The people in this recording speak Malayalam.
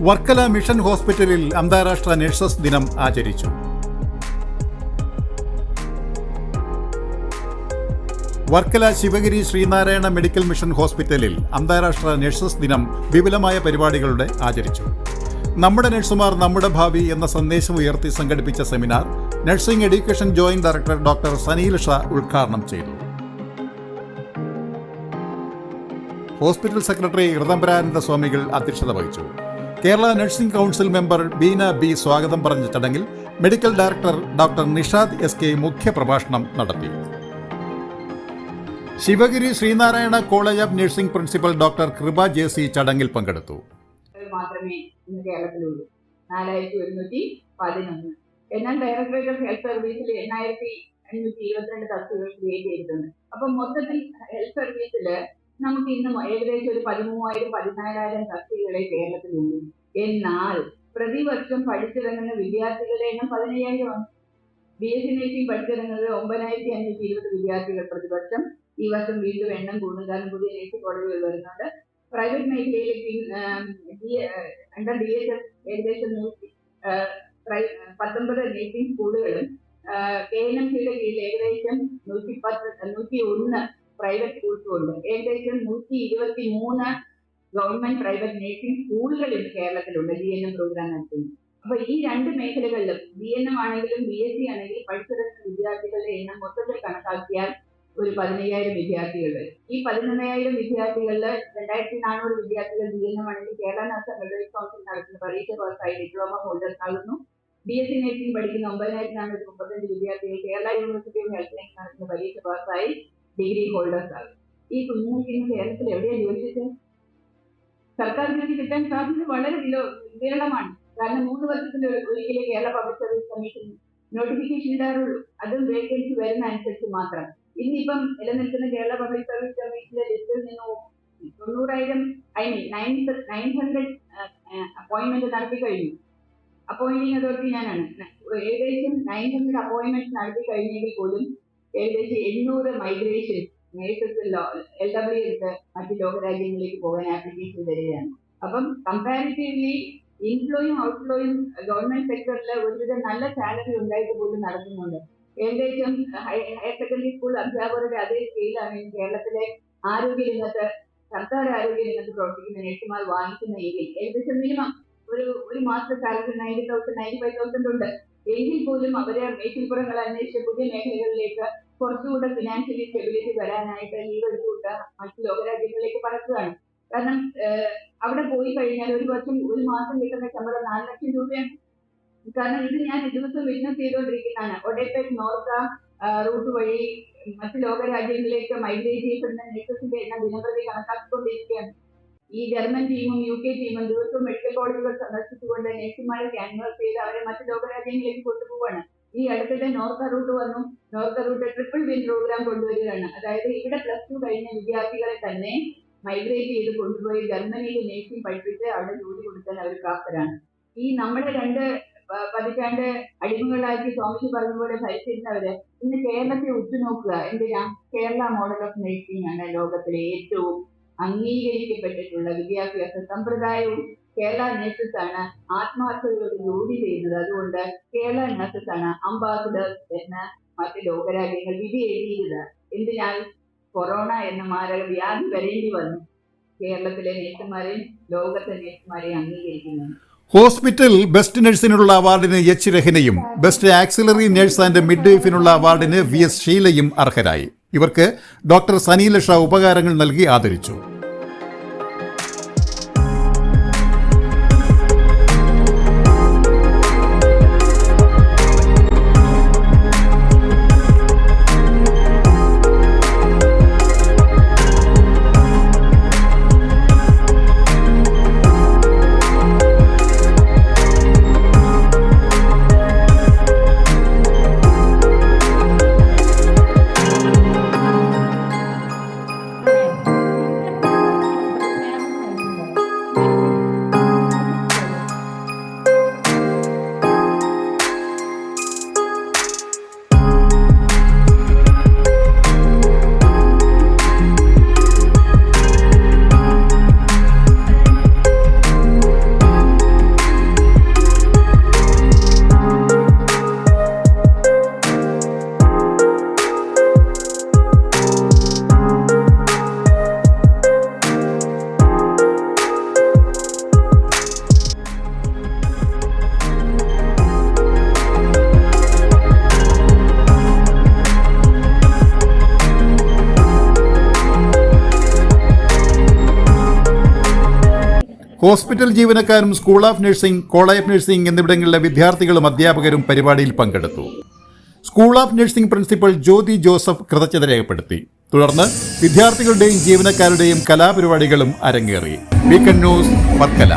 വർക്കല മിഷൻ ഹോസ്പിറ്റലിൽ അന്താരാഷ്ട്ര നഴ്സസ് ദിനം ആചരിച്ചു. വർക്കല ശിവഗിരി ശ്രീനാരായണ മെഡിക്കൽ മിഷൻ ഹോസ്പിറ്റലിൽ അന്താരാഷ്ട്ര നഴ്സസ് ദിനം വിപുലമായ പരിപാടികളുടെ ആചരിച്ചു. നമ്മുടെ നഴ്സുമാർ നമ്മുടെ ഭാവി എന്ന സന്ദേശം ഉയർത്തി സംഘടിപ്പിച്ച seminar nursing education joint director doctor Saneel Shah ഉദ്ഘാടനം ചെയ്തു. ഹോസ്പിറ്റൽ സെക്രട്ടറി ഋതംബരാനന്ദ സ്വാമികൾ അധ്യക്ഷത വഹിച്ചു. Kerala nursing council member Beena B സ്വാഗതം പറഞ്ഞ ചടങ്ങിൽ medical director doctor Nishad S K മുഖ്യപ്രഭാഷണം നടത്തി. Sivagiri Sreenarayana college of nursing principal doctor Kripa J C ചടങ്ങിൽ പങ്കെടുത്തു. മാത്രമേ ഹെൽത്ത് സർവീസിൽ ക്രിയേറ്റ് ചെയ്തിട്ടുണ്ട്. അപ്പം മൊത്തത്തിൽ ഹെൽത്ത് സർവീസിൽ നമുക്ക് ഇന്ന് ഏകദേശം ഒരു പതിമൂവായിരം പതിനാലായിരം തസ്തികകളെ കേരളത്തിലുള്ളൂ എന്നാൽ പ്രതിവർഷം പഠിച്ചിറങ്ങുന്ന വിദ്യാർത്ഥികളുടെ എണ്ണം പതിനയ്യായിരമാണ് ബി എസ് സി നഴ്സിംഗ് പഠിച്ചിറങ്ങുന്നത് ഒമ്പതിനായിരത്തി അഞ്ഞൂറ്റി ഇരുപത് വിദ്യാർത്ഥികൾ പ്രതിവർഷം. ഈ വർഷം വീണ്ടും എണ്ണം കൂടും കാരണം പുതിയ നേഴ്സിംഗ് കോളേജുകൾ വരുന്നുണ്ട്. പ്രൈവറ്റ് മേഖലയിൽ അണ്ടർ ഡി എച്ച് എഫ് ഏകദേശം നൂറ്റി പത്തൊമ്പത് നേഴ്സിംഗ് സ്കൂളുകളും കെ എൻ എം സിയുടെ കീഴിൽ ഏകദേശം നൂറ്റി പത്ത് നൂറ്റി ഒന്ന് പ്രൈവറ്റ് സ്കൂൾസുമുണ്ട് ഏകദേശം നൂറ്റി ഇരുപത്തി മൂന്ന് ഗവൺമെന്റ് പ്രൈവറ്റ് നേഴ്സിംഗ് സ്കൂളുകൾ ഇന്ന് കേരളത്തിലുണ്ട് ജി എൻ എം പ്രോഗ്രാം നടത്തുന്നു. അപ്പൊ ഈ രണ്ട് മേഖലകളിലും ബി എൻ എം ആണെങ്കിലും ബി എസ് സി ആണെങ്കിലും പഠിച്ചിറങ്ങുന്ന വിദ്യാർത്ഥികളുടെ എണ്ണം മൊത്തത്തിൽ കണക്കാക്കിയാൽ ഒരു പതിനയ്യായിരം വിദ്യാർത്ഥികൾ ഈ പതിനൊന്നായിരം വിദ്യാർത്ഥികളിൽ രണ്ടായിരത്തി നാനൂറ് വിദ്യാർത്ഥികൾ ബി എൻ എം ആണെങ്കിൽ കേരള നാഷണൽ മെഡിക്കൽ കൗൺസിൽ നടത്തുന്ന പരീക്ഷ പാസ്സായി ഡിപ്ലോമ ഹോൾഡേഴ്സ് ആകുന്നു. ബി എസ് സി നേഴ്സിംഗ് പഠിക്കുന്ന ഒമ്പതിനായിരത്തി നാനൂറ്റി മുപ്പത്തഞ്ച് വിദ്യാർത്ഥികൾ Kerala university of health science നടത്തുന്ന പരീക്ഷ പാസ്സായി ഡിഗ്രി ഹോൾഡേഴ്സ് ആകും ഈ കുഞ്ഞുങ്ങൾക്ക് ഇന്ന് കേരളത്തിൽ എവിടെയാണ് ജോലിച്ചത് സർക്കാർ ജോലി കിട്ടാൻ സാധ്യത വളരെ വിരളമാണ്. കാരണം മൂന്ന് വർഷത്തിന്റെ ഒരു- ഒരിക്കലേ Kerala public service commission notification ഇടാറുള്ളൂ. അതും വേക്കൻസി വരുന്ന അനുസരിച്ച് മാത്രം. ഇന്നിപ്പം നിലനിൽക്കുന്ന കേരള പബ്ലിക് സർവീസ് കമ്മീഷന്റെ ലിസ്റ്റിൽ നിന്ന് തൊണ്ണൂറായിരം I mean nine nine hundred appointment നടത്തി കഴിഞ്ഞു. അപ്പോയിന്റിംഗ് അതോറിറ്റി ഞാനാണ്. ഏകദേശം നയൻ ഹൺഡ്രഡ് അപ്പോയിന്റ്മെന്റ് നടത്തി കഴിഞ്ഞെങ്കിൽ പോലും ഏകദേശം എണ്ണൂറ് മൈഗ്രേഷൻ നേഴ്സസ് എൽ ഡബ്ല്യു എടുത്ത് മറ്റ് ലോകരാജ്യങ്ങളിലേക്ക് പോകാൻ ആപ്ലിക്കേഷൻ വരികയാണ് അപ്പം കമ്പാരിറ്റീവ്ലി ഇൻഫ്ലോയും ഔട്ട്ഫ്ലോയും ഗവൺമെന്റ് സെക്ടറിൽ ഒരുവിധം നല്ല സാലറി ഉണ്ടായിട്ട് പോലും നടക്കുന്നുണ്ട്. ഏകദേശം ഹയ- ഹയർ സെക്കൻഡറി സ്കൂൾ അധ്യാപകരുടെ അതേ സ്കെയിലാണ് കേരളത്തിലെ ആരോഗ്യ രംഗത്ത് സർക്കാർ ആരോഗ്യ രംഗത്ത് പ്രവർത്തിക്കുന്ന നഴ്സുമാർ വാങ്ങിക്കുന്ന എങ്കിൽ ഏകദേശം മിനിമം ഒരു ഒരു മാസത്തെ salary ninety thousand ninety five thousand ഉണ്ട്. എങ്കിൽ പോലും അവർ മേച്ചിൽപ്പുറങ്ങൾ അന്വേഷിച്ച് പുതിയ മേഖലകളിലേക്ക് കുറച്ചുകൂടെ ഫിനാൻഷ്യലി സ്റ്റെബിലിറ്റി വരാനായിട്ട് ലീവ് എടുത്തുകൊണ്ട് മറ്റു ലോകരാജ്യങ്ങളിലേക്ക് പറക്കുകയാണ്. കാരണം അവിടെ പോയി കഴിഞ്ഞാൽ ഒരു വർഷം ഒരു മാസം കിട്ടുന്ന ശമ്പളം നാല് ലക്ഷം രൂപയാണ്. കാരണം ഇത് ഞാൻ ദിവസം വിറ്റ്നസ് ചെയ്തുകൊണ്ടിരിക്കുന്നതാണ്. ഒഡേപെക് നോർക്ക റൂട്ട് വഴി മറ്റു ലോകരാജ്യങ്ങളിലേക്ക് മൈഗ്രേറ്റ് ചെയ്യപ്പെടുന്ന നഴ്സസിന്റെ എണ്ണം ദിനപ്രതി കണക്കാക്കിക്കൊണ്ടിരിക്കുകയാണ്. ഈ ജർമ്മൻ ടീമും യു കെ ടീമും ദിവസവും മെഡിക്കൽ കോളേജുകൾ സന്ദർശിച്ചുകൊണ്ട് നഴ്സുമാരെ ക്യാൻവാസ് ചെയ്ത് അവരെ മറ്റു ലോകരാജ്യങ്ങളിലേക്ക് കൊണ്ടുപോവാണ് ഈ അടുത്തിടെ നോർക്ക റൂട്ട് വന്നു. Norka root triple win programme കൊണ്ടുവരികയാണ്. അതായത് ഇവിടെ പ്ലസ് ടു കഴിഞ്ഞ വിദ്യാർത്ഥികളെ തന്നെ മൈഗ്രേറ്റ് ചെയ്ത് കൊണ്ടുപോയി ജർമ്മനിയിൽ നേഴ്സിംഗ് പഠിപ്പിച്ച് അവിടെ ജോലി കൊടുക്കാൻ അവർ പ്രാപ്തരാണ്. ഈ നമ്മുടെ രണ്ട് പതിറ്റാണ്ട് അടിമകളാക്കി സ്വാമിജി പറഞ്ഞ പോലെ ഭരിച്ചിരുന്നവര് ഇന്ന് കേരളത്തെ ഉറ്റുനോക്കുക. എന്തിനാ? കേരള മോഡൽ ഓഫ് നേഴ്സിംഗ് ആണ് ലോകത്തിലെ ഏറ്റവും അംഗീകരിക്കപ്പെട്ടിട്ടുള്ള വിദ്യാഭ്യാസ സമ്പ്രദായവും കേരള നഴ്സസ് ആണ് ആത്മാർത്ഥതയോട് ജോലി ചെയ്യുന്നത്. അതുകൊണ്ട് കേരള നഴ്സസ് ആണ് അംബാസിഡേഴ്സ് എന്ന് മറ്റ് ലോകരാജ്യങ്ങൾ വിധി എഴുതിയത്. എന്തിനാൽ കൊറോണ എന്ന മാരക വ്യാധി വരേണ്ടി വന്നു. കേരളത്തിലെ നേഴ്സുമാരെയും ലോകത്തെ നേഴ്സുമാരെയും അംഗീകരിക്കുന്നു. ഹോസ്പിറ്റൽ ബെസ്റ്റ് നഴ്സിനുള്ള അവാർഡിന് എച്ച് രഹനയും ബെസ്റ്റ് ആക്സിലറി നഴ്സ് ആൻഡ് മിഡ് വൈഫിനുള്ള അവാർഡിന് വി എസ് ഷീലയും അർഹരായി. ഇവർക്ക് ഡോക്ടർ സനീലഷ ഉപകാരങ്ങൾ നൽകി ആദരിച്ചു ഹോസ്പിറ്റൽ ജീവനക്കാരും school of nursing college of nursing എന്നിവിടങ്ങളിലെ വിദ്യാർത്ഥികളും അധ്യാപകരും പരിപാടിയിൽ പങ്കെടുത്തു. School of nursing principal Jyothi Joseph കൃതജ്ഞത രേഖപ്പെടുത്തി. തുടർന്ന് വിദ്യാർത്ഥികളുടെയും ജീവനക്കാരുടെയും കലാപരിപാടികളും അരങ്ങേറി. Weekend news Varkala.